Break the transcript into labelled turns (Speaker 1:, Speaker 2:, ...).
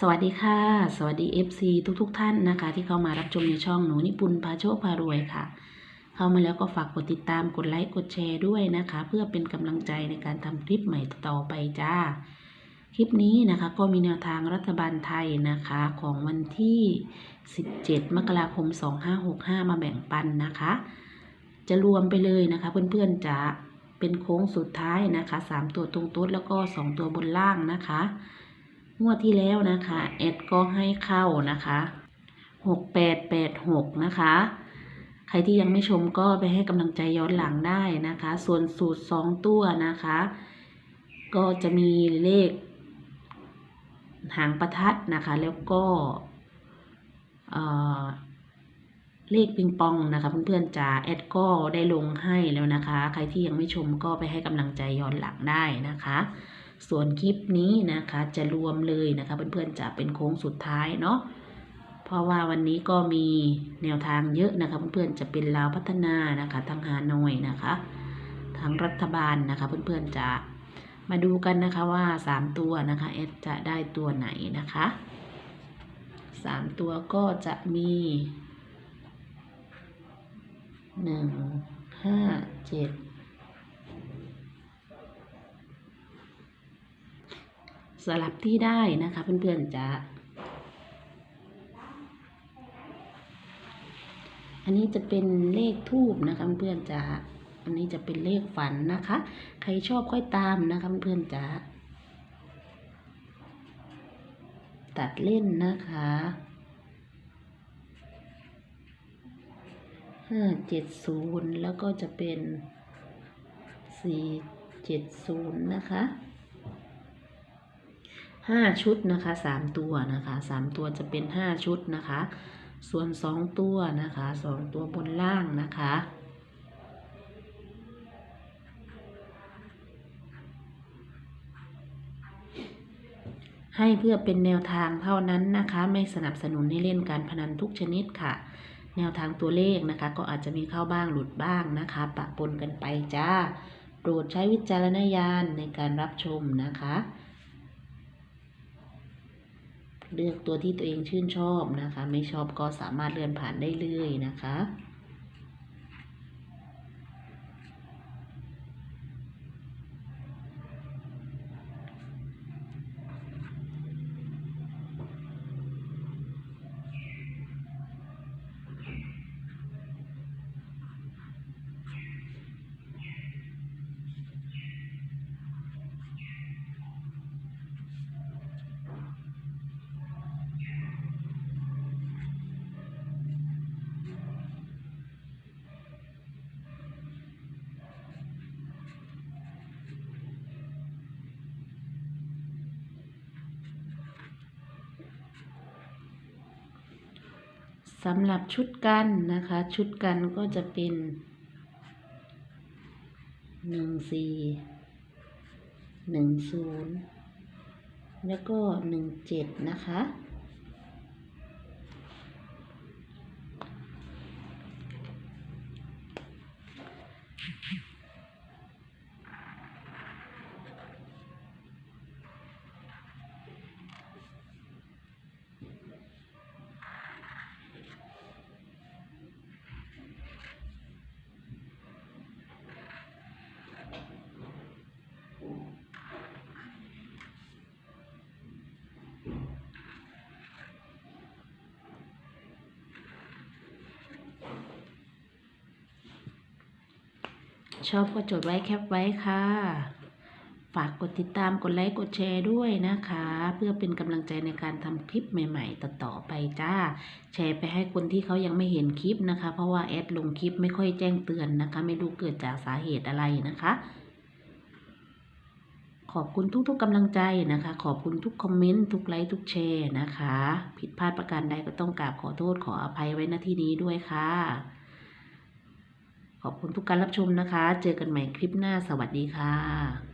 Speaker 1: สวัสดีค่ะ สวัสดี FC ทุกๆทท่านนะคะ ที่เข้ามารับชมในช่องหนูนิปุนพาโชคพารวยค่ะ เข้ามาแล้วก็ฝากกดติดตามกดไลค์กดแชร์ด้วยนะคะ เพื่อเป็นกำลังใจในการทำคลิปใหม่ต่อไปจ้า คลิปนี้นะคะก็มีแนวทางรัฐบาลไทยนะคะของวันที่ 17 มกราคม 2565 มาแบ่งปันนะคะ จะรวมไปเลยนะคะ เพื่อนๆจะเป็นโค้งสุดท้ายนะคะ 3 ตัวตรงตุ๊ดแล้วก็ 2 ตัวบนล่างนะคะ งวดที่แล้วนะคะแอดก็ให้เข้านะคะหกแปดแปดหกนะคะ ใครที่ยังไม่ชมก็ไปให้กำลังใจย้อนหลังได้นะคะ ส่วนสูตรสองตัวนะคะ ก็จะมีเลข หางประทัดนะคะ แล้วก็เออเลขปิงปองนะคะเพื่อนๆจ๋าแอดก็ได้ลงให้แล้วนะคะ ใครที่ยังไม่ชมก็ไปให้กำลังใจย้อนหลังได้นะคะ ส่วนคลิปนี้นะคะจะรวมเลยนะคะเพื่อนๆจะเป็นโค้งสุดท้ายเนาะเพราะว่าวันนี้ก็มีแนวทางเยอะนะคะเพื่อนๆจะเป็นลาวพัฒนานะคะทางฮานอยนะคะทางรัฐบาลนะคะเพื่อนๆจะมาดูกันนะคะว่า 3 ตัวนะคะเอสจะได้ตัวไหนนะคะ 3 ตัวก็จะมี 1 5 7 สลับที่ได้นะคะ เพื่อนๆจะอันนี้จะเป็นเลขทูบนะคะเพื่อนๆจะอันนี้จะเป็นเลขฝันนะคะ ใครชอบค่อยตามนะคะเพื่อนๆจะตัดเล่นนะคะห้าเจ็ดศูนย์แล้วก็จะเป็นสี่เจ็ดศูนย์นะคะ ห้าชุดนะคะสามตัวนะคะสามตัวจะเป็นห้าชุดนะคะ ส่วนสองตัวนะคะสองตัวบนล่างนะคะให้เพื่อเป็นแนวทางเท่านั้นนะคะ ไม่สนับสนุนให้เล่นการพนันทุกชนิดค่ะ แนวทางตัวเลขนะคะ ก็อาจจะมีเข้าบ้างหลุดบ้างนะคะ ปะปนกันไปจ้า โปรดใช้วิจารณญาณในการรับชมนะคะ เลือกตัวที่ตัวเองชื่นชอบนะคะ ไม่ชอบก็สามารถเลื่อนผ่านได้เลยนะคะ สำหรับชุดกันนะคะ ชุดกันก็จะเป็นหนึ่งสี่หนึ่งศูนย์แล้วก็หนึ่งเจ็ดนะคะ ชอบก็จดไว้แคปไว้ค่ะ ฝากกดติดตามกดไลค์กดแชร์ด้วยนะคะ เพื่อเป็นกำลังใจในการทำคลิปใหม่ๆต่อๆไปจ้า แชร์ไปให้คนที่เขายังไม่เห็นคลิปนะคะ เพราะว่าแอดลงคลิปไม่ค่อยแจ้งเตือนนะคะ ไม่รู้เกิดจากสาเหตุอะไรนะคะ ขอบคุณทุกๆกำลังใจนะคะ ขอบคุณทุกคอมเมนต์ทุกไลค์ทุกแชร์นะคะ ผิดพลาดประการใดก็ต้องกราบขอโทษขออภัยไว้ณที่นี้ด้วยค่ะ ขอบคุณทุกการรับชมนะคะ เจอกันใหม่คลิปหน้าสวัสดีค่ะ